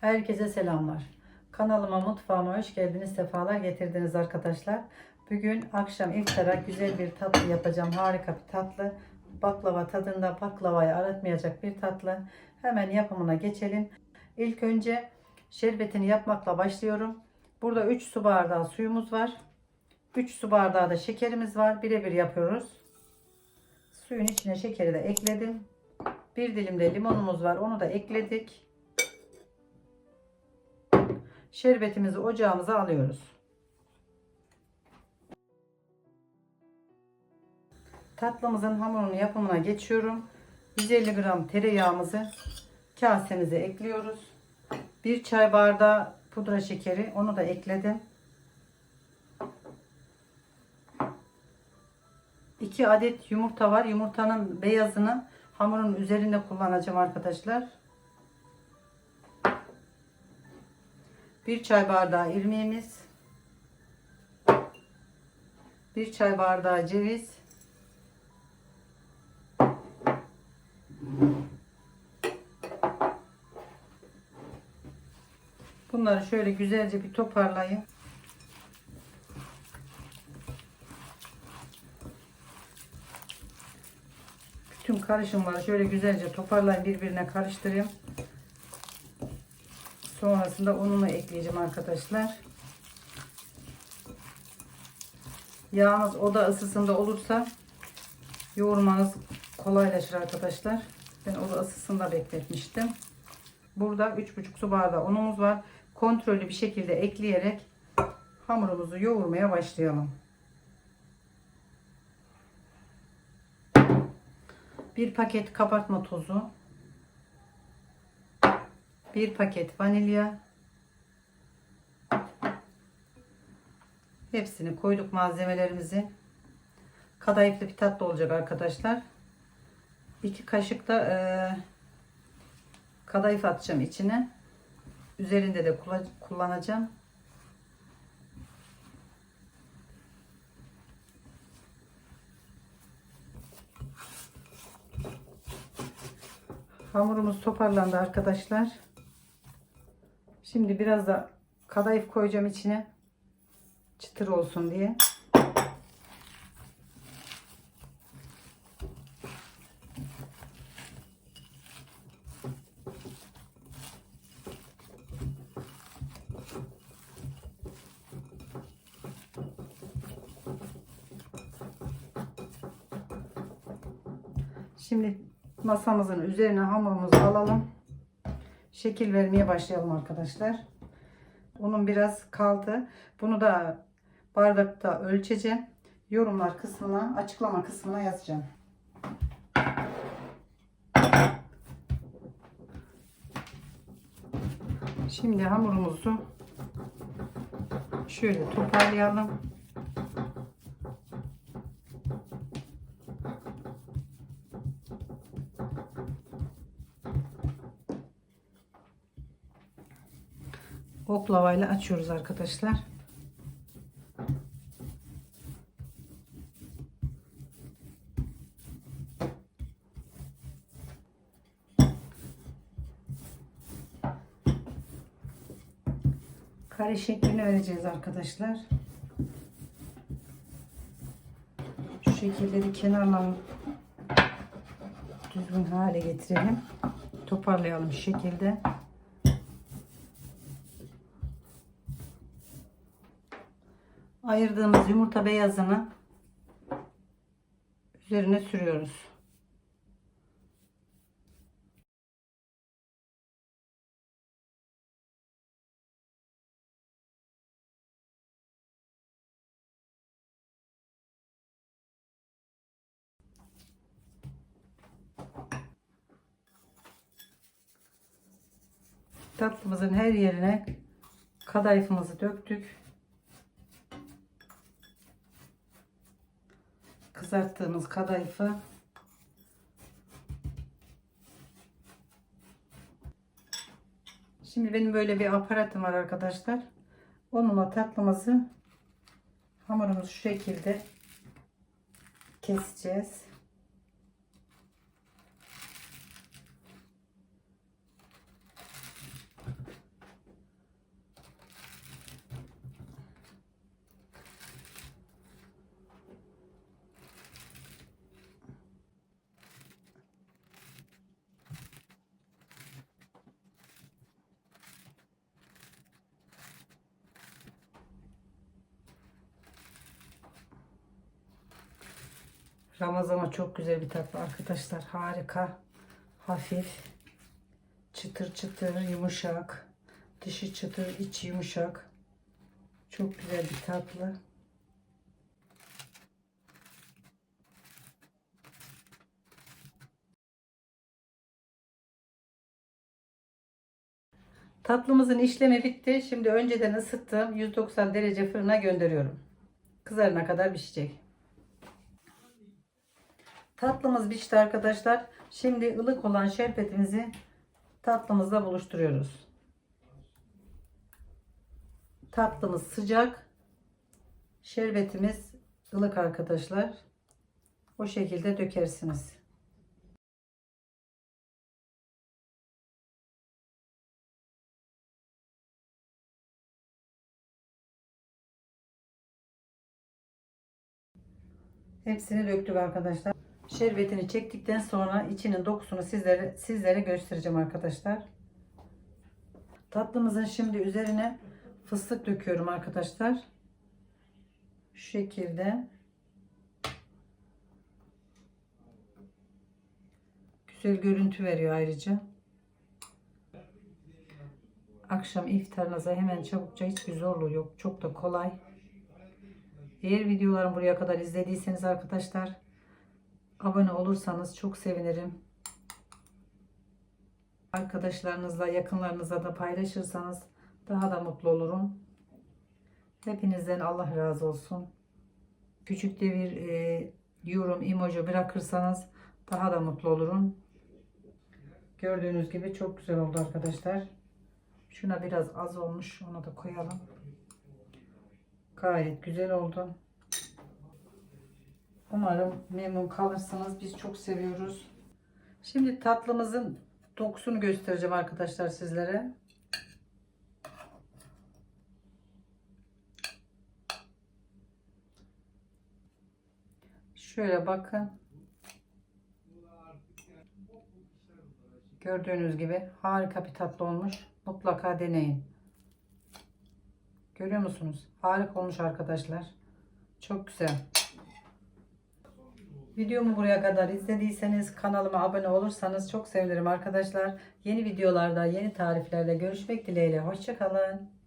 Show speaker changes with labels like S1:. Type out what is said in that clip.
S1: Herkese selamlar. Kanalıma, mutfağıma hoş geldiniz, sefalar getirdiniz arkadaşlar. Bugün akşam iftara güzel bir tatlı yapacağım. Harika bir tatlı. Baklava tadında baklavayı aratmayacak bir tatlı. Hemen yapımına geçelim. İlk önce şerbetini yapmakla başlıyorum. Burada 3 su bardağı suyumuz var. 3 su bardağı da şekerimiz var. Birebir yapıyoruz. Suyun içine şekeri de ekledim. Bir dilim de limonumuz var. Onu da ekledik. Şerbetimizi ocağımıza alıyoruz. Tatlımızın hamurunu yapımına geçiyorum. 150 gram tereyağımızı kasemize ekliyoruz. Bir çay bardağı pudra şekeri onu da ekledim. 2 adet yumurta var. Yumurtanın beyazını hamurun üzerinde kullanacağım arkadaşlar. Bir çay bardağı irmiğimiz. Bir çay bardağı ceviz. Bunları şöyle güzelce bir toparlayın. Bütün karışımları şöyle güzelce toparlayın birbirine karıştırayım. Sonrasında ununu ekleyeceğim arkadaşlar. Yağınız oda ısısında olursa yoğurmanız kolaylaşır arkadaşlar. Ben oda ısısında bekletmiştim. Burada 3,5 su bardağı unumuz var. Kontrollü bir şekilde ekleyerek hamurumuzu yoğurmaya başlayalım. Bir paket kabartma tozu. Bir paket vanilya. Hepsini koyduk malzemelerimizi. Kadayıflı bir tatlı olacak arkadaşlar. İki kaşık da e, kadayıf atacağım içine. Üzerinde de kullanacağım. Hamurumuz toparlandı arkadaşlar. Şimdi biraz da kadayıf koyacağım içine. Çıtır olsun diye. Şimdi masamızın üzerine hamurumuzu alalım. Şekil vermeye başlayalım arkadaşlar. Unum biraz kaldı. Bunu da bardakta ölçeceğim. Yorumlar kısmına, açıklama kısmına yazacağım. Şimdi hamurumuzu şöyle toparlayalım. Oklavayla açıyoruz arkadaşlar. Kare şeklini vereceğiz arkadaşlar. Şu şekilleri kenarlarını düzgün hale getirelim. Toparlayalım şu şekilde. Ayırdığımız yumurta beyazını üzerine sürüyoruz. Tatlımızın her yerine kadayıfımızı döktük. Kızarttığımız kadayıfı Şimdi benim böyle bir aparatım var arkadaşlar. Onunla tatlımızı hamurumuzu şu şekilde keseceğiz. Ramazana çok güzel bir tatlı arkadaşlar. Harika. Hafif. Çıtır çıtır yumuşak. Dışı çıtır içi yumuşak. Çok güzel bir tatlı. Tatlımızın işlemi bitti. Şimdi önceden ısıttığım 190 derece fırına gönderiyorum. Kızarına kadar pişecek. Tatlımız pişti arkadaşlar. Şimdi ılık olan şerbetimizi tatlımızla buluşturuyoruz. Tatlımız sıcak. Şerbetimiz ılık arkadaşlar. O şekilde dökersiniz. Hepsini döktük arkadaşlar. Şerbetini çektikten sonra içinin dokusunu sizlere sizlere göstereceğim arkadaşlar. Tatlımızın şimdi üzerine fıstık döküyorum arkadaşlar. Şu şekilde. Güzel görüntü veriyor ayrıca. Akşam iftarınıza hemen çabukça hiçbir zorluğu yok. Çok da kolay. Eğer videolarımı buraya kadar izlediyseniz arkadaşlar abone olursanız çok sevinirim. Arkadaşlarınızla, yakınlarınızla da paylaşırsanız daha da mutlu olurum. Hepinizden Allah razı olsun. Küçük de bir e, yorum, emoji bırakırsanız daha da mutlu olurum. Gördüğünüz gibi çok güzel oldu arkadaşlar. Şuna biraz az olmuş. Onu da koyalım. Gayet güzel oldu. Umarım memnun kalırsınız. Biz çok seviyoruz. Şimdi tatlımızın dokusunu göstereceğim arkadaşlar sizlere. Şöyle bakın. Gördüğünüz gibi harika bir tatlı olmuş. Mutlaka deneyin. Görüyor musunuz? Harika olmuş arkadaşlar. Çok güzel. Videomu buraya kadar izlediyseniz kanalıma abone olursanız çok sevinirim arkadaşlar. Yeni videolarda, yeni tariflerle görüşmek dileğiyle. Hoşçakalın.